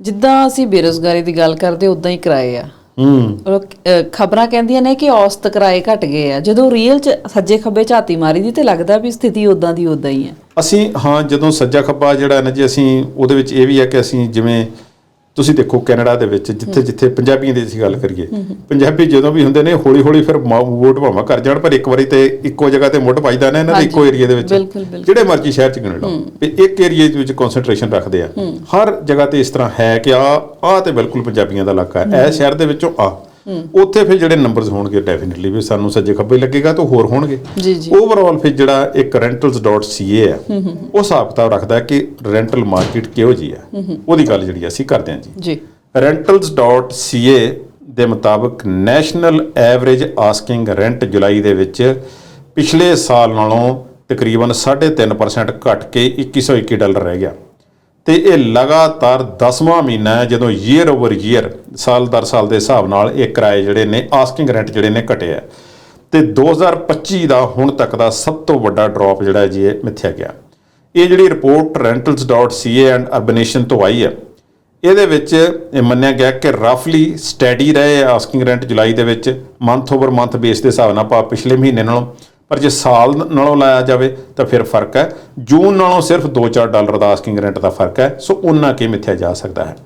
ਜਿੱਦਾਂ ਅਸੀਂ ਬੇਰੋਜ਼ਗਾਰੀ ਦੀ ਗੱਲ ਕਰਦੇ ਉਦਾਂ ਹੀ ਕਿਰਾਏ ਆ। ਹੂੰ। ਖਬਰਾਂ ਕਹਿੰਦੀਆਂ ਨੇ ਕਿ ਔਸਤ ਕਿਰਾਏ ਘਟ ਗਏ ਆ। ਜਦੋਂ ਰੀਅਲ ਚ ਸੱਜੇ ਖੱਬੇ ਝਾਤੀ ਮਾਰੀ ਦੀ ਤੇ ਲੱਗਦਾ ਵੀ ਸਥਿਤੀ ਉਦਾਂ ਦੀ ਉਦਾਂ ਹੀ ਆ। ਅਸੀਂ ਹਾਂ ਜਦੋਂ ਸੱਜਾ ਖੱਬਾ ਜਿਹੜਾ ਹੈ ਨਾ ਜੀ ਅਸੀਂ ਉਹਦੇ ਵਿੱਚ ਇਹ ਵੀ ਹੈ ਕਿ ਅਸੀਂ ਜਿਵੇਂ ਤੁਸੀਂ ਦੇਖੋ ਕੈਨੇਡਾ ਦੇ ਵਿੱਚ ਜਿੱਥੇ ਜਿੱਥੇ ਪੰਜਾਬੀਆਂ ਦੀ ਅਸੀਂ ਗੱਲ ਕਰੀਏ ਪੰਜਾਬੀ ਜਦੋਂ ਵੀ ਹੁੰਦੇ ਨੇ ਹੌਲੀ ਹੌਲੀ ਫਿਰ ਵੋਟ ਭਾਵਾਂ ਕਰ ਜਾਣ ਪਰ ਇੱਕ ਵਾਰੀ ਤੇ ਇੱਕੋ ਜਗ੍ਹਾ ਤੇ ਮੁੱਢ ਪਾਈਦਾ ਨਾ ਇਹਨਾਂ ਦੇ ਇੱਕੋ ਏਰੀਆ ਦੇ ਵਿੱਚ। ਜਿਹੜੇ ਮਰਜ਼ੀ ਸ਼ਹਿਰ ਚ ਗਿਣ ਲਓ ਵੀ ਇੱਕ ਏਰੀਆ ਦੇ ਵਿੱਚ ਕਨਸੈਂਟਰੇਸ਼ਨ ਰੱਖਦੇ ਆ। ਹਰ ਜਗ੍ਹਾ ਤੇ ਇਸ ਤਰ੍ਹਾਂ ਹੈ ਕਿ ਆ ਆ ਤੇ ਬਿਲਕੁਲ ਪੰਜਾਬੀਆਂ ਦਾ ਇਲਾਕਾ ਹੈ। ਇਹ ਸ਼ਹਿਰ ਦੇ ਵਿੱਚੋਂ ਆ। ਉੱਥੇ ਫਿਰ ਜਿਹੜੇ ਨੰਬਰਸ ਹੋਣਗੇ ਡੈਫੀਨਿਟਲੀ ਵੀ ਸਾਨੂੰ ਸੱਜੇ ਖੱਬੇ ਲੱਗੇਗਾ ਤਾਂ ਹੋਰ ਹੋਣਗੇ। ਜੀ, ਜੀ। ਓਵਰਆਲ ਫਿਰ ਜਿਹੜਾ ਇੱਕ rentals.ca ਹੈ ਉਹ ਹਿਸਾਬ ਕਿਤਾਬ ਰੱਖਦਾ ਕਿ ਰੈਂਟਲ ਮਾਰਕੀਟ ਕਿਹੋ ਜੀ ਹੈ। ਉਹਦੀ ਗੱਲ ਜਿਹੜੀ ਅਸੀਂ ਕਰਦੇ ਹਾਂ ਜੀ। ਜੀ। rentals.ca ਦੇ ਮੁਤਾਬਕ ਨੈਸ਼ਨਲ ਐਵਰੇਜ ਆਸਕਿੰਗ ਰੈਂਟ ਜੁਲਾਈ ਦੇ ਵਿੱਚ ਪਿਛਲੇ ਸਾਲ ਨਾਲੋਂ ਤਕਰੀਬਨ 3.5% ਘਟ ਕੇ 2121 ਡਾਲਰ ਰਹਿ ਗਿਆ। ਤੇ ਇਹ ਲਗਾਤਾਰ 10ਵਾਂ ਮਹੀਨਾ ਹੈ ਜਦੋਂ ਈਅਰ ਓਵਰ ਈਅਰ ਸਾਲ ਦਰ ਸਾਲ ਦੇ ਹਿਸਾਬ ਨਾਲ ਇਹ ਕਿਰਾਏ ਜਿਹੜੇ ਨੇ ਆਸਕਿੰਗ ਰੈਂਟ ਜਿਹੜੇ ਨੇ ਘਟੇ ਆ। ਤੇ 2025 ਦਾ ਹੁਣ ਤੱਕ ਦਾ ਸਭ ਤੋਂ ਵੱਡਾ ਡ੍ਰੌਪ ਜਿਹੜਾ ਜੀ ਇਹ ਮਿੱਥਿਆ ਗਿਆ। ਇਹ ਜਿਹੜੀ ਰਿਪੋਰਟ rentals.ca ਐਂਡ ਅਰਬਨੇਸ਼ਨ ਤੋਂ ਆਈ ਹੈ, ਇਹਦੇ ਵਿੱਚ ਇਹ ਮੰਨਿਆ ਗਿਆ ਕਿ ਰਫਲੀ ਸਟੈਡੀ ਰਹੇ ਆਸਕਿੰਗ ਰੈਂਟ ਜੁਲਾਈ ਦੇ ਵਿੱਚ ਮੰਥ ਓਵਰ ਮੰਥ ਬੇਸ ਦੇ ਹਿਸਾਬ ਨਾਲ ਪਾ ਪਿਛਲੇ ਮਹੀਨੇ ਨਾਲੋਂ ਪਰ ਜੇ ਸਾਲ ਨਾਲੋਂ ਲਾਇਆ ਜਾਵੇ ਤਾਂ ਫਿਰ ਫ਼ਰਕ ਹੈ। ਜੂਨ ਨਾਲੋਂ ਸਿਰਫ 2-4 ਡਾਲਰ ਦਾ ਆਸਕਿੰਗ ਰੈਂਟ ਦਾ ਫ਼ਰਕ ਹੈ। ਸੋ ਉਹਨਾਂ ਕੀ ਮਿੱਥਿਆ ਜਾ ਸਕਦਾ ਹੈ।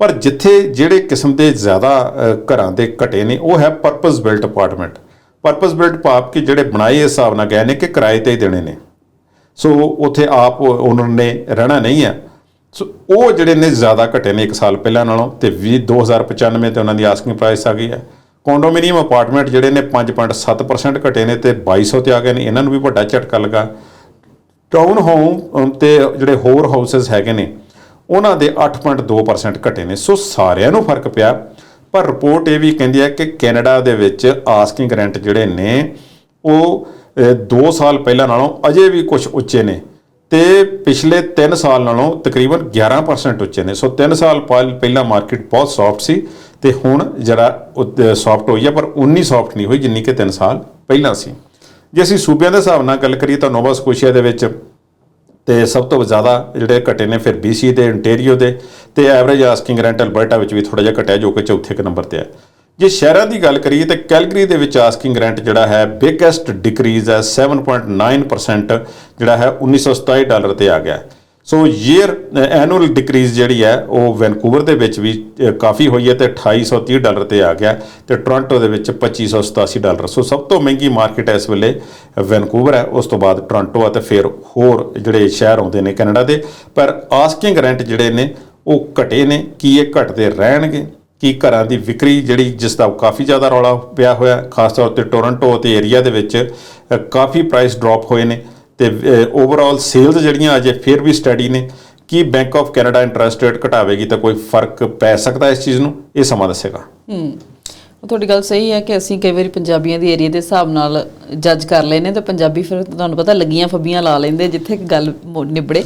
ਪਰ ਜਿੱਥੇ ਜਿਹੜੇ ਕਿਸਮ ਦੇ ਜ਼ਿਆਦਾ ਘਰਾਂ ਦੇ ਘਟੇ ਨੇ, ਉਹ ਹੈ purpose built apartment purpose built ਪਾਪ ਕਿ ਜਿਹੜੇ ਬਣਾਏ ਇਸ ਹਿਸਾਬ ਨਾਲ ਗਏ ਨੇ ਕਿ ਕਿਰਾਏ ਤੇ ਹੀ ਦੇਣੇ ਨੇ। ਸੋ ਉੱਥੇ ਆਪ ਓਨਰ ਨੇ ਰਹਿਣਾ ਨਹੀਂ ਹੈ। ਸੋ ਉਹ ਜਿਹੜੇ ਨੇ ਜ਼ਿਆਦਾ ਘਟੇ ਨੇ 1 ਸਾਲ ਪਹਿਲਾਂ ਨਾਲੋਂ, ਤੇ 20 2095 ਤੇ ਉਹਨਾਂ ਦੀ ਆਸਕਿੰਗ ਪ੍ਰਾਈਸ ਆ ਗਈ ਹੈ। ਕੰਡੋਮੀਨੀਅਮ ਅਪਾਰਟਮੈਂਟ ਜਿਹੜੇ ਨੇ 5.7% ਘਟੇ ਨੇ ਤੇ 2200 ਤੇ ਆ ਗਏ ਨੇ, ਇਹਨਾਂ ਨੂੰ ਵੀ ਵੱਡਾ ਝਟਕਾ ਲੱਗਾ। ਟਾਊਨ ਹੋਮ ਤੇ ਜਿਹੜੇ ਹੋਰ ਹਾਊਸਸ ਹੈਗੇ ਨੇ, ਉਹਨਾਂ ਦੇ 8.2% ਘਟੇ ਨੇ। ਸੋ ਸਾਰਿਆਂ ਨੂੰ ਫ਼ਰਕ ਪਿਆ। ਪਰ ਰਿਪੋਰਟ ਇਹ ਵੀ ਕਹਿੰਦੀ ਹੈ ਕਿ ਕੈਨੇਡਾ ਦੇ ਵਿੱਚ ਆਸਕਿੰਗ ਰੈਂਟ ਜਿਹੜੇ ਨੇ, ਉਹ 2 ਸਾਲ ਪਹਿਲਾਂ ਨਾਲੋਂ ਅਜੇ ਵੀ ਕੁਝ ਉੱਚੇ ਨੇ ਤੇ ਪਿਛਲੇ 3 ਸਾਲ ਨਾਲੋਂ ਤਕਰੀਬਨ 11% ਉੱਚੇ ਨੇ। ਸੋ 3 ਸਾਲ ਪਹਿਲਾਂ ਮਾਰਕੀਟ ਬਹੁਤ ਸੌਫਟ ਸੀ। ਤੇ ਹੁਣ ਜਿਹੜਾ ਸੌਫਟ ਹੋਈ ਹੈ ਪਰ ਉਨੀ ਸੌਫਟ ਨਹੀਂ ਹੋਈ ਜਿੰਨੀ ਕਿ 3 ਸਾਲ ਪਹਿਲਾਂ ਸੀ। ਜੇ ਅਸੀਂ ਸੂਬਿਆਂ ਦੇ ਹਿਸਾਬ ਨਾਲ ਗੱਲ ਕਰੀਏ ਤਾਂ ਨੋਵਾ ਸਕੋਸ਼ੀਆ ਦੇ ਵਿੱਚ ਤੇ ਸਭ ਤੋਂ ਜ਼ਿਆਦਾ ਜਿਹੜੇ ਘਟੇ ਨੇ ਫਿਰ BC ਦੇ, ontario ਦੇ ਤੇ ਐਵਰੇਜ ਆਸਕਿੰਗ ਰੈਂਟ ਅਲਬਰਟਾ ਵਿੱਚ ਵੀ ਥੋੜਾ ਜਿਹਾ ਘਟਿਆ ਜੋ ਕਿ ਚੌਥੇ ਕੁ ਨੰਬਰ ਤੇ ਹੈ ਜੇ ਸ਼ਹਿਰਾਂ ਦੀ ਗੱਲ ਕਰੀਏ ਤਾਂ ਕੈਲਗਰੀ ਦੇ ਵਿੱਚ ਆਸਕਿੰਗ ਰੈਂਟ ਜਿਹੜਾ ਹੈ ਬਿਗੇਸਟ ਡਿਕਰੀਜ਼ ਹੈ 7.9% ਜਿਹੜਾ ਹੈ 1927 ਡਾਲਰ ਤੇ ਆ ਗਿਆ। ਸੋ ਈਅਰ ਐਨੂਅਲ ਡਿਕਰੀਜ਼ ਜਿਹੜੀ ਹੈ, ਉਹ ਵੈਨਕੂਵਰ ਦੇ ਵਿੱਚ ਵੀ ਕਾਫੀ ਹੋਈ ਹੈ ਤੇ 2830 ਡਾਲਰ ਤੇ ਆ ਗਿਆ ਤੇ ਟੋਰਾਂਟੋ ਦੇ ਵਿੱਚ 2587 ਡਾਲਰ। ਸੋ ਸਭ ਤੋਂ ਮਹਿੰਗੀ ਮਾਰਕੀਟ ਇਸ ਵੇਲੇ ਵੈਨਕੂਵਰ ਹੈ। ਉਸ ਤੋਂ ਬਾਅਦ ਟੋਰਾਂਟੋ ਆ ਤੇ ਫਿਰ ਹੋਰ ਜਿਹੜੇ ਸ਼ਹਿਰ ਆਉਂਦੇ ਨੇ ਕੈਨੇਡਾ ਦੇ। ਪਰ ਆਸਕਿੰਗ ਰੈਂਟ ਜਿਹੜੇ ਨੇ, ਉਹ ਘਟੇ ਨੇ। ਕੀ ਇਹ ਘਟਦੇ ਰਹਿਣਗੇ? ਕੀ ਘਰਾਂ ਦੀ ਵਿਕਰੀ ਜਿਹੜੀ, ਜਿਸ ਦਾ ਕਾਫੀ ਜ਼ਿਆਦਾ ਰੌਲਾ ਪਿਆ ਹੋਇਆ, ਖਾਸ ਤੌਰ ਤੇ ਟੋਰਾਂਟੋ ਤੇ ਏਰੀਆ ਦੇ ਵਿੱਚ ਕਾਫੀ ਪ੍ਰਾਈਸ ਡ੍ਰੌਪ ਹੋਏ ਨੇ। ਤੇ ਓਵਰਆਲ ਸੇਲਸ ਜਿਹੜੀਆਂ ਅਜੇ ਫਿਰ ਵੀ ਸਟੱਡੀ ਨੇ, ਕੀ Bank of Canada interest rate ਘਟਾਵੇਗੀ ਤਾਂ ਕੋਈ ਫ਼ਰਕ ਪੈ ਸਕਦਾ ਇਸ ਚੀਜ਼ ਨੂੰ? ਇਹ ਸਮਾਂ ਦੱਸੇਗਾ। ਹੂੰ। ਤੁਹਾਡੀ ਗੱਲ ਸਹੀ ਹੈ ਕਿ ਅਸੀਂ ਕਈ ਵਾਰੀ ਪੰਜਾਬੀਆਂ ਦੀ ਏਰੀਆ ਦੇ ਹਿਸਾਬ ਨਾਲ ਜੱਜ ਕਰ ਲੈਨੇ ਤੇ ਪੰਜਾਬੀ ਫਿਰ ਤੁਹਾਨੂੰ ਪਤਾ ਲੱਗੀਆਂ ਫੱਬੀਆਂ ਲਾ ਲੈਂਦੇ ਜਿੱਥੇ ਕਿ ਗੱਲ ਨਿਬੜੇ।